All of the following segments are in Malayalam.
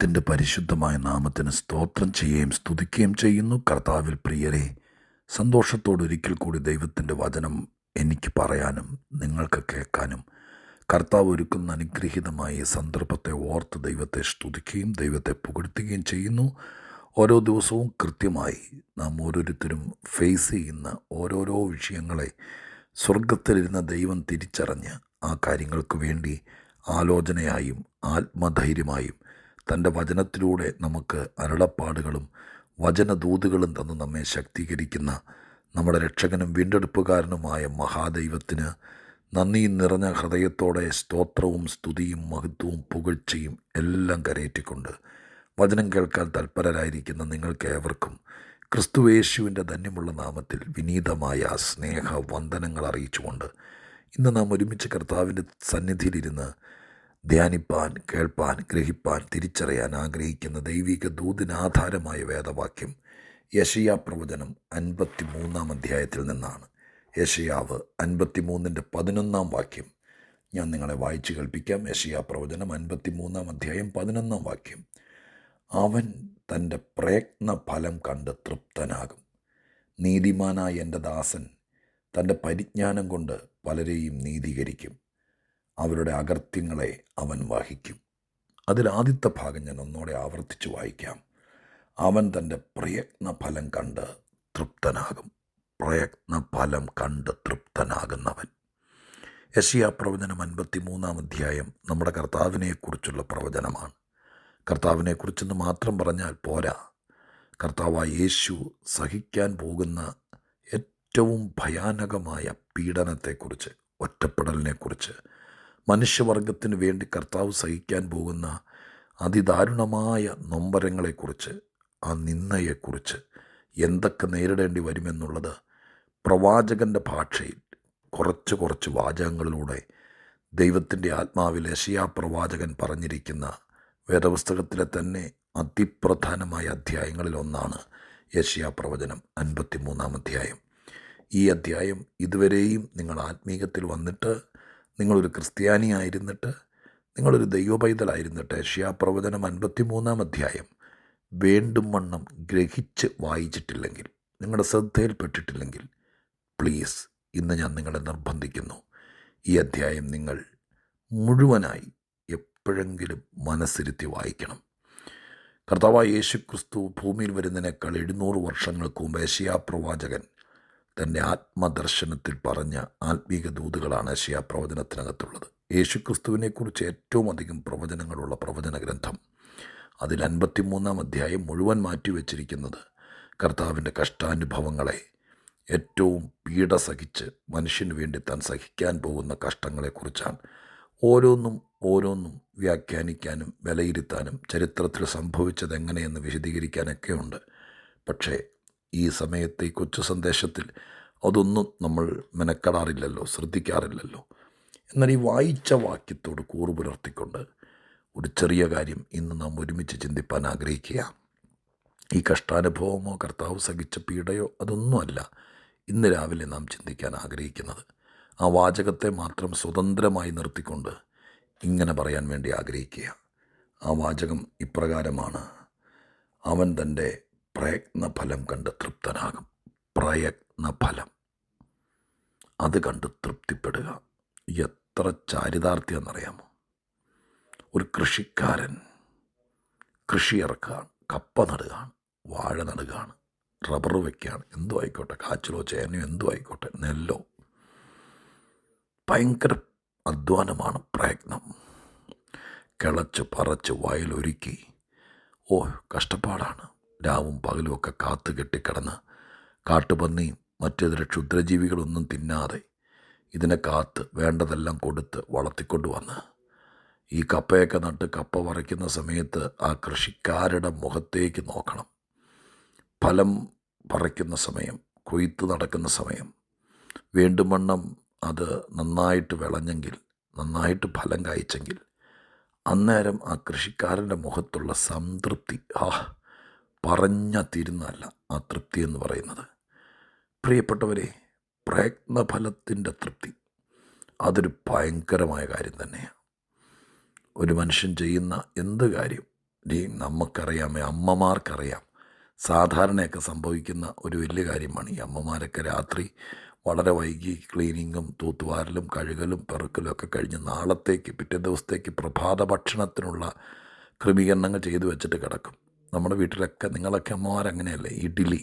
ദൈവത്തിന്റെ പരിശുദ്ധമായ നാമത്തിന് സ്തോത്രം ചെയ്യുകയും സ്തുതിക്കുകയും ചെയ്യുന്നു. കർത്താവിൽ പ്രിയരെ സന്തോഷത്തോടെ ഒരിക്കൽ കൂടി ദൈവത്തിന്റെ വചനം എനിക്ക് പറയാനും നിങ്ങൾക്ക് കേൾക്കാനും കർത്താവ് ഒരുക്കുന്ന അനുഗ്രഹീതമായ സന്ദർഭത്തെ ഓർത്ത് ദൈവത്തെ സ്തുതിക്കുകയും ദൈവത്തെ പുകഴ്ത്തുകയും ചെയ്യുന്നു. ഓരോ ദിവസവും കൃത്യമായി നാം ഓരോരുത്തരും ഫേസ് ചെയ്യുന്ന ഓരോരോ വിഷയങ്ങളെ സ്വർഗത്തിലിരുന്ന ദൈവം തിരിച്ചറിഞ്ഞ് ആ കാര്യങ്ങൾക്ക് വേണ്ടി ആലോചനയായും ആത്മധൈര്യമായും തന്റെ വചനത്തിലൂടെ നമുക്ക് അരുളപ്പാടുകളും വചനദൂതുകളും തന്ന് നമ്മെ ശക്തീകരിക്കുന്ന നമ്മുടെ രക്ഷകനും വീണ്ടെടുപ്പുകാരനുമായ മഹാദൈവത്തിന് നന്ദി നിറഞ്ഞ ഹൃദയത്തോടെ സ്തോത്രവും സ്തുതിയും മഹത്വവും പുകഴ്ചയും എല്ലാം കരയേറ്റിക്കൊണ്ട് വചനം കേൾക്കാൻ തൽപരരായിരിക്കുന്ന നിങ്ങൾക്ക് ഏവർക്കും ക്രിസ്തുവേശുവിന്റെ ധന്യമുള്ള നാമത്തിൽ വിനീതമായ സ്നേഹ വന്ദനങ്ങൾ അറിയിച്ചുകൊണ്ട് ഇന്ന് നാം ഒരുമിച്ച് കർത്താവിന്റെ സന്നിധിയിലിരുന്ന് ധ്യാനിപ്പാൻ കേൾപ്പാൻ ഗ്രഹിപ്പാൻ തിരിച്ചറിയാൻ ആഗ്രഹിക്കുന്ന ദൈവിക ദൂതിനാധാരമായ വേദവാക്യം യശയാ പ്രവചനം അൻപത്തി മൂന്നാം അധ്യായത്തിൽ നിന്നാണ്. യശയാവ് അൻപത്തി മൂന്നിന്റെ പതിനൊന്നാം വാക്യം. ഞാൻ നിങ്ങളെ വായിച്ചു കേൾപ്പിക്കാം. യശയാ പ്രവചനം അൻപത്തി മൂന്നാം അധ്യായം പതിനൊന്നാം വാക്യം. അവൻ തന്റെ പ്രയത്ന ഫലം കണ്ട് തൃപ്തനാകും. നീതിമാനായ എന്റെ ദാസൻ തന്റെ പരിജ്ഞാനം കൊണ്ട് പലരെയും നീതീകരിക്കും. അവരുടെ അകർത്യങ്ങളെ അവൻ വഹിക്കും. അതിൽ ആദ്യത്തെ ഭാഗം ഞാൻ ഒന്നോടെ ആവർത്തിച്ച് വായിക്കാം. അവൻ തന്റെ പ്രയത്ന ഫലം കണ്ട് തൃപ്തനാകും. പ്രയത്ന ഫലം കണ്ട് തൃപ്തനാകുന്നവൻ. യശിയ പ്രവചനം അൻപത്തി മൂന്നാം അധ്യായം നമ്മുടെ കർത്താവിനെക്കുറിച്ചുള്ള പ്രവചനമാണ്. കർത്താവിനെക്കുറിച്ചെന്ന് മാത്രം പറഞ്ഞാൽ പോരാ. കർത്താവായ യേശു സഹിക്കാൻ പോകുന്ന ഏറ്റവും ഭയാനകമായ പീഡനത്തെക്കുറിച്ച് ഒറ്റപ്പെടലിനെക്കുറിച്ച് മനുഷ്യവർഗത്തിന് വേണ്ടി കർത്താവ് സഹിക്കാൻ പോകുന്ന അതിദാരുണമായ നൊമ്പരങ്ങളെക്കുറിച്ച് ആ നിന്നയെക്കുറിച്ച് എന്തൊക്കെ നേരിടേണ്ടി വരുമെന്നുള്ളത് പ്രവാചകന്റെ ഭാഷയിൽ കുറച്ച് കുറച്ച് വാചകങ്ങളിലൂടെ ദൈവത്തിന്റെ ആത്മാവിൽ യശയാ പ്രവാചകൻ പറഞ്ഞിരിക്കുന്ന വേദപുസ്തകത്തിലെ തന്നെ അതിപ്രധാനമായ അധ്യായങ്ങളിലൊന്നാണ് യശയാ പ്രവചനം അൻപത്തിമൂന്നാം അധ്യായം ഈ അധ്യായം ഇതുവരെയും നിങ്ങൾ ആത്മീകത്തിൽ വന്നിട്ട് നിങ്ങളൊരു ക്രിസ്ത്യാനിയായിരുന്നിട്ട് നിങ്ങളൊരു ദൈവപൈതലായിരുന്നിട്ട് ഏഷ്യാപ്രവചനം അൻപത്തിമൂന്നാം അധ്യായം വേണ്ടും വണ്ണം ഗ്രഹിച്ച് വായിച്ചിട്ടില്ലെങ്കിൽ നിങ്ങളുടെ ശ്രദ്ധയിൽപ്പെട്ടിട്ടില്ലെങ്കിൽ പ്ലീസ് ഇന്ന് ഞാൻ നിങ്ങളെ നിർബന്ധിക്കുന്നു. ഈ അധ്യായം നിങ്ങൾ മുഴുവനായി എപ്പോഴെങ്കിലും മനസ്സിരുത്തി വായിക്കണം. കർത്താവായ യേശു ക്രിസ്തു ഭൂമിയിൽ വരുന്നതിനേക്കാൾ എഴുന്നൂറ് വർഷങ്ങൾക്ക് മുമ്പ് ഏഷ്യാ പ്രവാചകൻ തന്റെ ആത്മദർശനത്തിൽ പറഞ്ഞ ആത്മീക ദൂതുകളാണ് ഏഷ്യാ പ്രവചനത്തിനകത്തുള്ളത്. യേശു ക്രിസ്തുവിനെക്കുറിച്ച് ഏറ്റവും അധികം പ്രവചനങ്ങളുള്ള പ്രവചന ഗ്രന്ഥം അതിൽ അൻപത്തിമൂന്നാം അധ്യായം മുഴുവൻ മാറ്റിവെച്ചിരിക്കുന്നത് കർത്താവിന്റെ കഷ്ടാനുഭവങ്ങളെ ഏറ്റവും പീഡ സഹിച്ച് മനുഷ്യന് വേണ്ടി താൻ സഹിക്കാൻ പോകുന്ന കഷ്ടങ്ങളെക്കുറിച്ചാണ്. ഓരോന്നും ഓരോന്നും വ്യാഖ്യാനിക്കാനും വിലയിരുത്താനും ചരിത്രത്തിൽ സംഭവിച്ചത് എങ്ങനെയെന്ന് വിശദീകരിക്കാനൊക്കെയുണ്ട്. പക്ഷേ ഈ സമയത്തെ ഈ കൊച്ചു സന്ദേശത്തിൽ അതൊന്നും നമ്മൾ മെനക്കെടാറില്ലല്ലോ ശ്രദ്ധിക്കാറില്ലല്ലോ. എന്നാൽ ഈ വായിച്ച വാക്യത്തോട് കൂറു പുലർത്തിക്കൊണ്ട് ഒരു ചെറിയ കാര്യം ഇന്ന് നാം ഒരുമിച്ച് ചിന്തിപ്പാൻ ആഗ്രഹിക്കുക ഈ കഷ്ടാനുഭവമോ കർത്താവ് സഹിച്ച പീഡയോ അതൊന്നുമല്ല ഇന്ന് രാവിലെ നാം ചിന്തിക്കാൻ ആഗ്രഹിക്കുന്നത്. ആ വാചകത്തെ മാത്രം സ്വതന്ത്രമായി നിർത്തിക്കൊണ്ട് ഇങ്ങനെ പറയാൻ വേണ്ടി ആഗ്രഹിക്കുക ആ വാചകം ഇപ്രകാരമാണ്. അവൻ തന്റെ പ്രയത്നഫലം കണ്ട് തൃപ്തനാകും. പ്രയത്നഫലം. അത് കണ്ട് തൃപ്തിപ്പെടുക എത്ര ചാരിതാർത്ഥ്യം എന്നറിയാമോ ഒരു കൃഷിക്കാരൻ കൃഷി ഇറക്കുകയാണ് കപ്പ നടുകയാണ് വാഴ നടുകയാണ് റബ്ബർ വയ്ക്കുകയാണ് എന്തു ആയിക്കോട്ടെ കാച്ചിലോ ചേനയോ എന്തു ആയിക്കോട്ടെ നെല്ലോ. ഭയങ്കര അധ്വാനമാണ് പ്രയത്നം. കിളച്ച് പറച്ച് വയലൊരുക്കി. ഓ കഷ്ടപ്പാടാണ്. രാവും പകലും ഒക്കെ കാത്തു കെട്ടിക്കിടന്ന് കാട്ടുപന്നിയും മറ്റേതര ക്ഷുദ്രജീവികളൊന്നും തിന്നാതെ ഇതിനെ കാത്ത് വേണ്ടതെല്ലാം കൊടുത്ത് വളർത്തിക്കൊണ്ട് വന്ന്. ഈ കപ്പയൊക്കെ നട്ട് കപ്പ വറയ്ക്കുന്ന സമയത്ത് ആ കൃഷിക്കാരുടെ മുഖത്തേക്ക് നോക്കണം. ഫലം പറിക്കുന്ന സമയം കൊയ്ത്ത് നടക്കുന്ന സമയം. വീണ്ടും വണ്ണം അത് നന്നായിട്ട് വിളഞ്ഞെങ്കിൽ നന്നായിട്ട് ഫലം കായ്ച്ചെങ്കിൽ അന്നേരം ആ കൃഷിക്കാരന്റെ മുഖത്തുള്ള സംതൃപ്തി ആ പറഞ്ഞ തീരുന്നതല്ല ആ തൃപ്തി എന്ന് പറയുന്നത്. പ്രിയപ്പെട്ടവരെ പ്രയത്നഫലത്തിന്റെ തൃപ്തി അതൊരു ഭയങ്കരമായ കാര്യം തന്നെയാണ്. ഒരു മനുഷ്യൻ ചെയ്യുന്ന എന്ത് കാര്യം ഈ നമുക്കറിയാമേ അമ്മമാർക്കറിയാം. സാധാരണയൊക്കെ സംഭവിക്കുന്ന ഒരു വലിയ കാര്യമാണ് ഈ അമ്മമാരൊക്കെ രാത്രി വളരെ വൈകി ക്ലീനിങ്ങും തൂത്തുവാരലും കഴുകലും പെറുക്കലും ഒക്കെ കഴിഞ്ഞ് നാളത്തേക്ക് പിറ്റേ ദിവസത്തേക്ക് പ്രഭാത ഭക്ഷണത്തിനുള്ള ക്രമീകരണങ്ങൾ ചെയ്തു വെച്ചിട്ട് കിടക്കും. നമ്മുടെ വീട്ടിലൊക്കെ നിങ്ങളൊക്കെ അമ്മമാരങ്ങനെയല്ലേ ഇഡ്ഡലി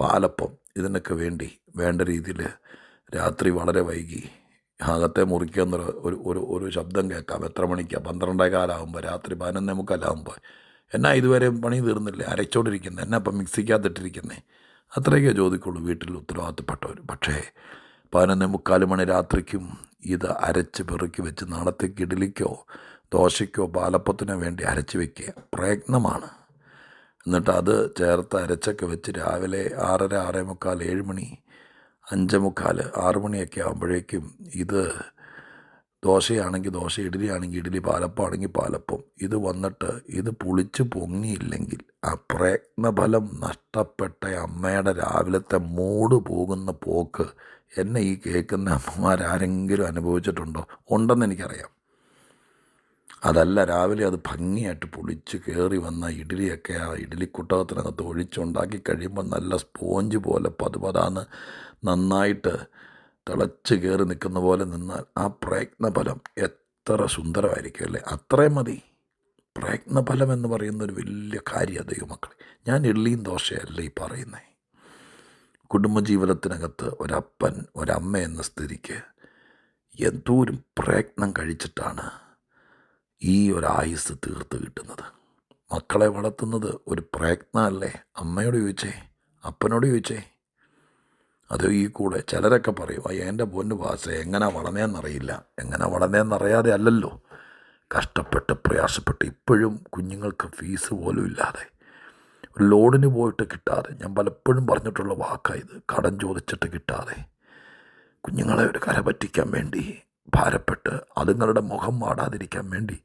പാലപ്പം ഇതിനൊക്കെ വേണ്ടി വേണ്ട രീതിയിൽ രാത്രി വളരെ വൈകി. അകത്തെ മുറിക്കുന്ന ഒരു ഒരു ഒരു ശബ്ദം കേൾക്കാം. എത്ര മണിക്കാണ് പന്ത്രണ്ടേ കാലാകുമ്പോൾ രാത്രി പതിനൊന്നേ മുക്കാലാകുമ്പോൾ എന്നാ ഇതുവരെ പണി തീർന്നില്ലേ? അരച്ചോണ്ടിരിക്കുന്നത് എന്നാ ഇപ്പം മിക്സിക്കാത്തിട്ടിരിക്കുന്നേ അത്രയൊക്കെ ചോദിക്കുള്ളൂ വീട്ടിൽ ഉത്തരവാദിത്തപ്പെട്ടവർ പക്ഷേ പതിനൊന്നേ മുക്കാൽ മണി രാത്രിക്കും ഇത് അരച്ച് പെറുക്കി വെച്ച് നാളത്തേക്ക് ഇഡലിക്കോ ദോശയ്ക്കോ പാലപ്പത്തിനോ വേണ്ടി അരച്ച് വയ്ക്കുക പ്രയത്നമാണ്. എന്നിട്ട് അത് ചേർത്ത് അരച്ചൊക്കെ വെച്ച് രാവിലെ ആറര ആറേ മുക്കാൽ ഏഴ് മണി അഞ്ച് മുക്കാൽ ആറ് മണിയൊക്കെ ആകുമ്പോഴേക്കും ഇത് ദോശയാണെങ്കിൽ ദോശ ഇഡലി ആണെങ്കിൽ ഇഡലി പാലപ്പമാണെങ്കിൽ പാലപ്പം. ഇത് വന്നിട്ട് ഇത് പുളിച്ച് പൊങ്ങിയില്ലെങ്കിൽ ആ പ്രയത്നഫലം നഷ്ടപ്പെട്ട അമ്മയുടെ രാവിലത്തെ മൂട് പോകുന്ന പോക്ക് എന്നെ ഈ കേൾക്കുന്ന അമ്മമാരാരെങ്കിലും അനുഭവിച്ചിട്ടുണ്ടോ? ഉണ്ടെന്ന് എനിക്കറിയാം. അതല്ല രാവിലെ അത് ഭംഗിയായിട്ട് പൊളിച്ച് കയറി വന്ന ഇഡ്ഡലിയൊക്കെ ആ ഇഡ്ഡലി കുട്ടകത്തിനകത്ത് ഒഴിച്ചുണ്ടാക്കി കഴിയുമ്പോൾ നല്ല സ്പോഞ്ച് പോലെ പതുപതാന്ന് നന്നായിട്ട് തിളച്ച് കയറി നിൽക്കുന്ന പോലെ നിന്നാൽ ആ പ്രയത്നഫലം എത്ര സുന്ദരമായിരിക്കും അല്ലേ? അത്രയും മതി. പ്രയത്നഫലം എന്ന് പറയുന്ന ഒരു വലിയ കാര്യമാണ് ദൈവമക്കളെ ഞാൻ ഇഡ്ലിയും ദോശയല്ല ഈ പറയുന്നത് കുടുംബജീവിതത്തിനകത്ത് ഒരപ്പൻ ഒരമ്മ എന്ന സ്ഥിതിക്ക് എന്തോരം പ്രയത്നം കഴിച്ചിട്ടാണ് ഈ ഒരു ആയുസ് തീർത്ത് കിട്ടുന്നത്. മക്കളെ വളർത്തുന്നത് ഒരു പ്രയത്നമല്ലേ? അമ്മയോട് ചോദിച്ചേ അപ്പനോട് ചോദിച്ചേ. അത് ഈ കൂടെ ചിലരൊക്കെ പറയും അയ്യ എന്റെ പൊന്ന് ഭാഷ എങ്ങനെ വളർന്നേന്നറിയില്ല. എങ്ങനെ വളർന്നേന്നറിയാതെ അല്ലല്ലോ. കഷ്ടപ്പെട്ട് പ്രയാസപ്പെട്ട് ഇപ്പോഴും കുഞ്ഞുങ്ങൾക്ക് ഫീസ് പോലും ഇല്ലാതെ. ഒരു ലോണിന് പോയിട്ട് കിട്ടാതെ. ഞാൻ പലപ്പോഴും പറഞ്ഞിട്ടുള്ള വാക്കായത് കടം ചോദിച്ചിട്ട് കിട്ടാതെ. കുഞ്ഞുങ്ങളെ ഒരു കര പറ്റിക്കാൻ വേണ്ടി ഭാരപ്പെട്ട് അതുങ്ങളുടെ മുഖം വാടാതിരിക്കാൻ വേണ്ടി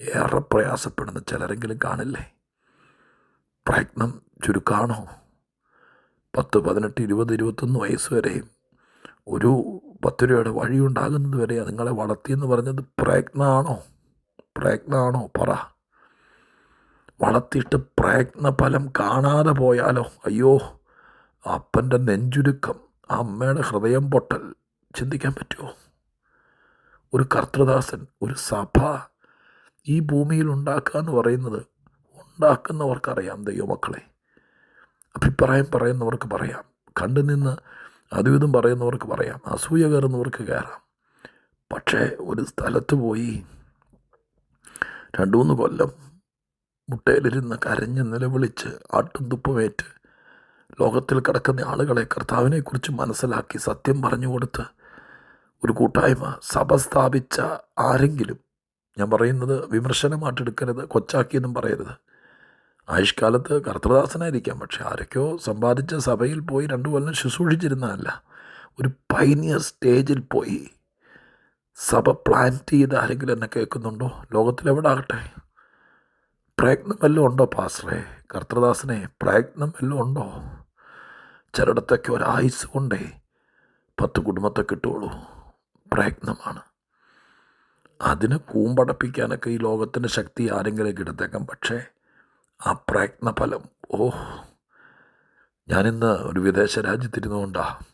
ഏറെ പ്രയാസപ്പെടുന്ന ചിലരെങ്കിലും കാണില്ലേ? പ്രയത്നം ചുരുക്കാണോ? പത്ത് പതിനെട്ട് ഇരുപത് ഇരുപത്തൊന്ന് വയസ്സ് വരെയും ഒരു പത്ത് രൂപയുടെ വഴിയുണ്ടാകുന്നത് വരെ അതുങ്ങളെ വളർത്തിയെന്ന് പറഞ്ഞത് പ്രയത്നമാണോ? പ്രയത്നമാണോ? പറ. വളർത്തിയിട്ട് പ്രയത്ന ഫലം കാണാതെ പോയാലോ? അയ്യോ അപ്പന്റെ നെഞ്ചുരുക്കം അമ്മയുടെ ഹൃദയം പൊട്ടൽ ചിന്തിക്കാൻ പറ്റുമോ? ഒരു കർത്തൃദാസൻ ഒരു സഭ ഈ ഭൂമിയിൽ ഉണ്ടാക്കുക എന്ന് പറയുന്നത് ഉണ്ടാക്കുന്നവർക്കറിയാം ദൈവമക്കളെ. അഭിപ്രായം പറയുന്നവർക്ക് പറയാം കണ്ടു നിന്ന് അതും ഇതും പറയുന്നവർക്ക് പറയാം അസൂയ കയറുന്നവർക്ക് കയറാം. പക്ഷേ ഒരു സ്ഥലത്ത് പോയി രണ്ടു മൂന്ന് കൊല്ലം മുട്ടയിലിരുന്ന് കരഞ്ഞ് നിലവിളിച്ച് ആട്ടും തുപ്പുമേറ്റ് ലോകത്തിൽ കിടക്കുന്ന ആളുകളെ കർത്താവിനെക്കുറിച്ച് മനസ്സിലാക്കി സത്യം പറഞ്ഞു കൊടുത്ത് ഒരു കൂട്ടായ്മ സഭ സ്ഥാപിച്ച ആരെങ്കിലും ഞാൻ പറയുന്നത് വിമർശനമായിട്ടെടുക്കരുത് കൊച്ചാക്കിയെന്നും പറയരുത്. ആയുഷ്കാലത്ത് കർത്തൃദാസനായിരിക്കാം പക്ഷെ ആരൊക്കെയോ സമ്പാദിച്ച സഭയിൽ പോയി രണ്ടു കൊല്ലം ശുശ്രൂഷിച്ചിരുന്നതല്ല. ഒരു പൈനിയർ സ്റ്റേജിൽ പോയി സഭ പ്ലാന്റ് ചെയ്ത് ആരെങ്കിലും എന്നെ കേൾക്കുന്നുണ്ടോ? ലോകത്തിലെവിടെ ആകട്ടെ പ്രയത്നം വല്ലതും ഉണ്ടോ പാസ്റ്ററെ? കർത്തൃദാസനെ പ്രയത്നം വല്ലതും ഉണ്ടോ? ചിലയിടത്തൊക്കെ ഒരായുസ് കൊണ്ടേ പത്ത് കുടുംബത്തെ കിട്ടുള്ളൂ പ്രയത്നമാണ്. അതിനെ കൂമ്പടപ്പിക്കാനൊക്കെ ഈ ലോകത്തിന്റെ ശക്തി ആരെങ്കിലും കിടത്തേക്കാം പക്ഷേ ആ പ്രയത്നഫലം ഓ ഞാനിന്ന് ഒരു വിദേശ രാജ്യത്തിരുന്നുകൊണ്ടാണ്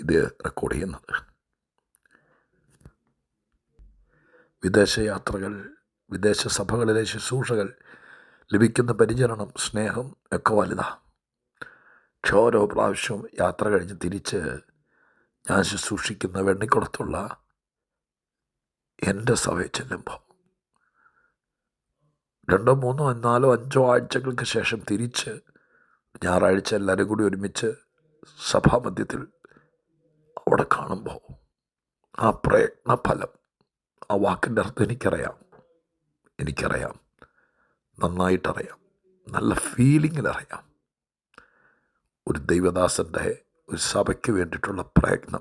ഇത് റെക്കോർഡ് ചെയ്യുന്നത്. വിദേശയാത്രകൾ വിദേശ സഭകളിലെ ശുശ്രൂഷകൾ ലഭിക്കുന്ന പരിചരണം സ്നേഹം ഒക്കെ വലുതാണ് പക്ഷെ ഓരോ പ്രാവശ്യവും യാത്ര കഴിഞ്ഞ് തിരിച്ച് ഞാൻ ശുശ്രൂഷിക്കുന്ന വെണ്ണിക്കുളത്തുള്ള എന്റെ സഭയെ ചെല്ലുമ്പോൾ രണ്ടോ മൂന്നോ നാലോ അഞ്ചോ ആഴ്ചകൾക്ക് ശേഷം തിരിച്ച് ഞായറാഴ്ച എല്ലാവരും കൂടി ഒരുമിച്ച് സഭാമധ്യത്തിൽ അവിടെ കാണുമ്പോൾ ആ പ്രയത്ന ഫലം ആ വാക്കിന്റെ അർത്ഥം എനിക്കറിയാം. എനിക്കറിയാം. നന്നായിട്ടറിയാം. നല്ല ഫീലിങ്ങിലറിയാം ഒരു ദൈവദാസന്റെ ഒരു സഭയ്ക്ക് വേണ്ടിയിട്ടുള്ള പ്രയത്നം.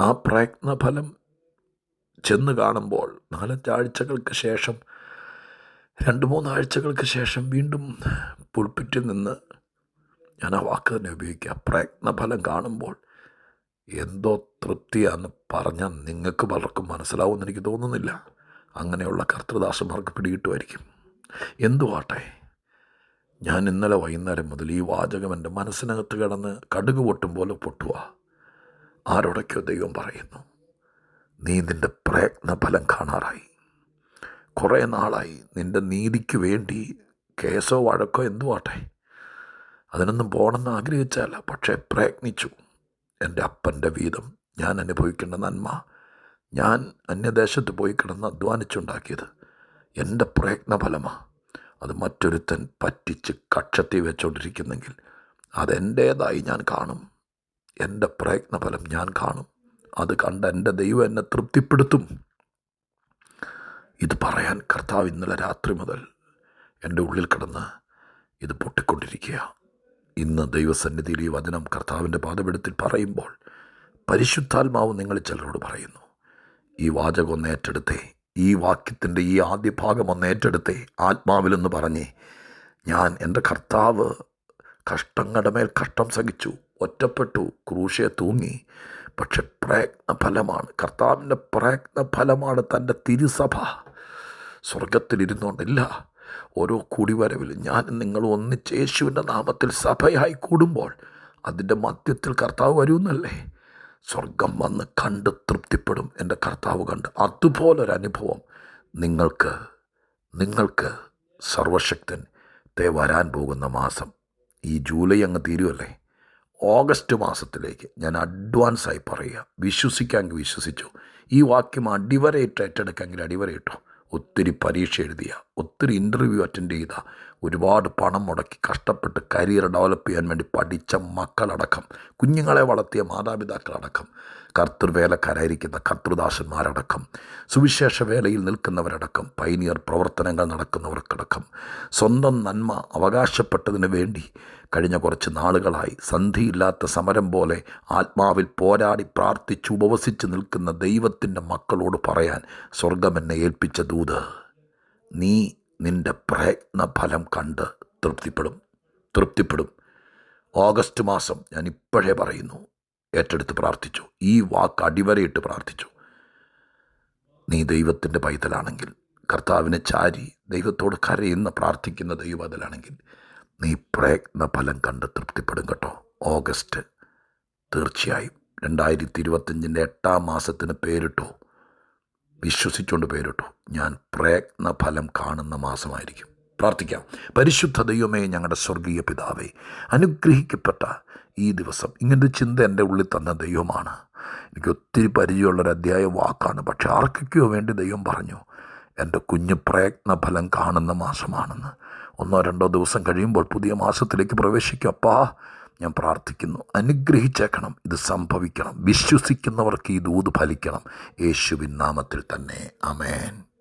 ആ പ്രയത്ന ഫലം ചെന്ന് കാണുമ്പോൾ നാലഞ്ചാഴ്ചകൾക്ക് ശേഷം രണ്ട് മൂന്നാഴ്ചകൾക്ക് ശേഷം വീണ്ടും പുൽപ്പിറ്റിൽ നിന്ന് ഞാൻ ആ വാക്ക് തന്നെ ഉപയോഗിക്കുക പ്രയത്നഫലം കാണുമ്പോൾ എന്തോ തൃപ്തിയാന്ന് പറഞ്ഞാൽ നിങ്ങൾക്ക് പലർക്കും മനസ്സിലാവുമെന്ന് എനിക്ക് തോന്നുന്നില്ല. അങ്ങനെയുള്ള കർത്തൃദാസന്മാർക്ക് പിടികിട്ടുമായിരിക്കും. എന്തുവാട്ടെ? ഞാൻ ഇന്നലെ വൈകുന്നേരം മുതൽ ഈ വാചകം എന്റെ മനസ്സിനകത്ത് കിടന്ന് കടുക് പൊട്ടും പോലെ പൊട്ടുക ആരോടൊക്കെയോ ദൈവം പറയുന്നു നീ നിന്റെ പ്രയത്ന ഫലം കാണാറായി. കുറേ നാളായി നിന്റെ നീതിക്ക് വേണ്ടി കേസോ വഴക്കോ എന്തുവാട്ടെ അതിനൊന്നും പോകണമെന്ന് ആഗ്രഹിച്ചല്ല പക്ഷേ പ്രയത്നിച്ചു. എന്റെ അപ്പന്റെ വീതം ഞാൻ അനുഭവിക്കേണ്ട നന്മ ഞാൻ അന്യദേശത്ത് പോയി കിടന്ന് അധ്വാനിച്ചുണ്ടാക്കിയത് എന്റെ പ്രയത്നഫലമാണ് അത് മറ്റൊരുത്തൻ പറ്റിച്ച് കക്ഷത്തി വെച്ചുകൊണ്ടിരിക്കുന്നെങ്കിൽ അതെന്റേതായി ഞാൻ കാണും. എന്റെ പ്രയത്നഫലം ഞാൻ കാണും. അത് കണ്ട് എന്റെ ദൈവം എന്നെ തൃപ്തിപ്പെടുത്തും. ഇത് പറയാൻ കർത്താവ് ഇന്നലെ രാത്രി മുതൽ എന്റെ ഉള്ളിൽ കിടന്ന് ഇത് പൊട്ടിക്കൊണ്ടിരിക്കുക. ഇന്ന് ദൈവസന്നിധിയിൽ ഈ വചനം കർത്താവിന്റെ പാതപെടുത്തിൽ പറയുമ്പോൾ പരിശുദ്ധാത്മാവ് നിങ്ങൾ ചിലരോട് പറയുന്നു ഈ വാചകം ഒന്ന് ഏറ്റെടുത്തേ ഈ വാക്യത്തിന്റെ ഈ ആദ്യ ഭാഗം ഒന്ന് ഏറ്റെടുത്തേ. ആത്മാവിലെന്ന് പറഞ്ഞേ. ഞാൻ എന്റെ കർത്താവ് കഷ്ടങ്ങളുടെ മേൽ കഷ്ടം സഹിച്ചു. ഒറ്റപ്പെട്ടു ക്രൂശയെ തൂങ്ങി. പക്ഷെ പ്രയത്ന ഫലമാണ് കർത്താവിന്റെ പ്രയത്ന ഫലമാണ് തന്റെ തിരുസഭ. സ്വർഗത്തിലിരുന്നുകൊണ്ടില്ല ഓരോ കൂടിവരവിലും ഞാൻ നിങ്ങൾ ഒന്നിച്ച് യേശുവിന്റെ നാമത്തിൽ സഭയായി കൂടുമ്പോൾ അതിന്റെ മധ്യത്തിൽ കർത്താവ് വരുമെന്നല്ലേ? സ്വർഗം വന്ന് കണ്ട് തൃപ്തിപ്പെടും എന്റെ കർത്താവ് കണ്ട്. അതുപോലൊരനുഭവം നിങ്ങൾക്ക് നിങ്ങൾക്ക് സർവശക്തൻ തേ വരാൻ പോകുന്ന മാസം ഈ ജൂലൈ അങ്ങ് തീരുമല്ലേ ഓഗസ്റ്റ് മാസത്തിലേക്ക് ഞാൻ അഡ്വാൻസായി പറയുക. വിശ്വസിക്കാമെങ്കിൽ വിശ്വസിച്ചു. ഈ വാക്യം അടിവരയിട്ട് ഏറ്റെടുക്കാമെങ്കിൽ അടിവരയിട്ടു. ഒത്തിരി പരീക്ഷ എഴുതിയ ഒത്തിരി ഇന്റർവ്യൂ അറ്റൻഡ് ചെയ്ത ഒരുപാട് പണം മുടക്കി കഷ്ടപ്പെട്ട് കരിയർ ഡെവലപ്പ് ചെയ്യാൻ വേണ്ടി പഠിച്ച മക്കളടക്കം കുഞ്ഞുങ്ങളെ വളർത്തിയ മാതാപിതാക്കളടക്കം കർത്തൃവേലക്കാരായിരിക്കുന്ന കർത്തൃദാസന്മാരടക്കം സുവിശേഷ വേലയിൽ നിൽക്കുന്നവരടക്കം പൈനിയർ പ്രവർത്തനങ്ങൾ നടക്കുന്നവർക്കടക്കം സ്വന്തം നന്മ അവകാശപ്പെട്ടതിന് വേണ്ടി കഴിഞ്ഞ കുറച്ച് നാളുകളായി സന്ധിയില്ലാത്ത സമരം പോലെ ആത്മാവിൽ പോരാടി പ്രാർത്ഥിച്ച് ഉപവസിച്ച് നിൽക്കുന്ന ദൈവത്തിന്റെ മക്കളോട് പറയാൻ സ്വർഗം എന്നെ ഏൽപ്പിച്ച ദൂത് നീ നിന്റെ പ്രയത്നഫലം കണ്ട് തൃപ്തിപ്പെടും. തൃപ്തിപ്പെടും. ഓഗസ്റ്റ് മാസം ഞാൻ ഇപ്പോഴേ പറയുന്നു. ഏറ്റെടുത്ത് പ്രാർത്ഥിച്ചു. ഈ വാക്ക് അടിവരയിട്ട് പ്രാർത്ഥിച്ചു. നീ ദൈവത്തിന്റെ പൈതലാണെങ്കിൽ കർത്താവിനെ ചാരി ദൈവത്തോട് കരയുന്ന പ്രാർത്ഥിക്കുന്ന ദൈവത്തിലാണെങ്കിൽ നീ പ്രയത്ന ഫലം കണ്ട് തൃപ്തിപ്പെടും കേട്ടോ. ഓഗസ്റ്റ് തീർച്ചയായും രണ്ടായിരത്തി ഇരുപത്തഞ്ചിന്റെ എട്ടാം മാസത്തിന് പേരിട്ടോ വിശ്വസിച്ചുകൊണ്ട് പേരിട്ടോ ഞാൻ പ്രയത്ന ഫലം കാണുന്ന മാസമായിരിക്കും. പ്രാർത്ഥിക്കാം. പരിശുദ്ധ ദൈവമേ ഞങ്ങളുടെ സ്വർഗീയ പിതാവേ അനുഗ്രഹിക്കപ്പെട്ട ഈ ദിവസം ഇങ്ങനൊരു ചിന്ത എന്റെ ഉള്ളിൽ തന്ന ദൈവമാണ്. എനിക്ക് ഒത്തിരി പരിചയമുള്ളൊരു അധ്യായ വാക്കാണ് പക്ഷെ ആർക്കൊക്കെയോ വേണ്ടി ദൈവം പറഞ്ഞു എന്റെ കുഞ്ഞ് പ്രയത്ന ഫലം കാണുന്ന മാസമാണെന്ന്. ഒന്നോ രണ്ടോ ദിവസം കഴിയുമ്പോൾ പുതിയ മാസത്തിലേക്ക് പ്രവേശിക്കും. അപ്പാ ഞാൻ പ്രാർത്ഥിക്കുന്നു. അനുഗ്രഹിച്ചേക്കണം. ഇത് സംഭവിക്കണം. വിശ്വസിക്കുന്നവർക്ക് ഈ ദൂത് ഫലിക്കണം. യേശുവിൻ നാമത്തിൽ തന്നെ. അമേൻ